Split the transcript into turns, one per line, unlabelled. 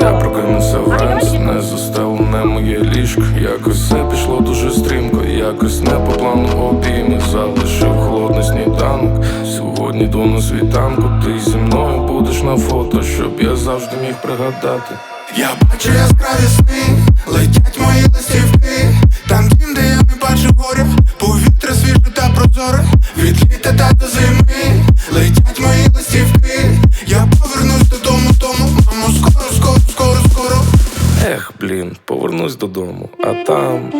Я
прокинувся вранці, не застелене моє ліжко. Якось все пішло дуже стрімко, якось не по плану. Обійми Залишив холодний сніданок. Сьогодні йду на світанку, ти зі мною будеш на фото, щоб я завжди міг пригадати.
Я бачу яскраві сни, летять мої листівки. Там дім, де я не бачу горя. Повітря свіже та прозоре. Від літа та до зими
Ех, блін, повернусь додому, а там.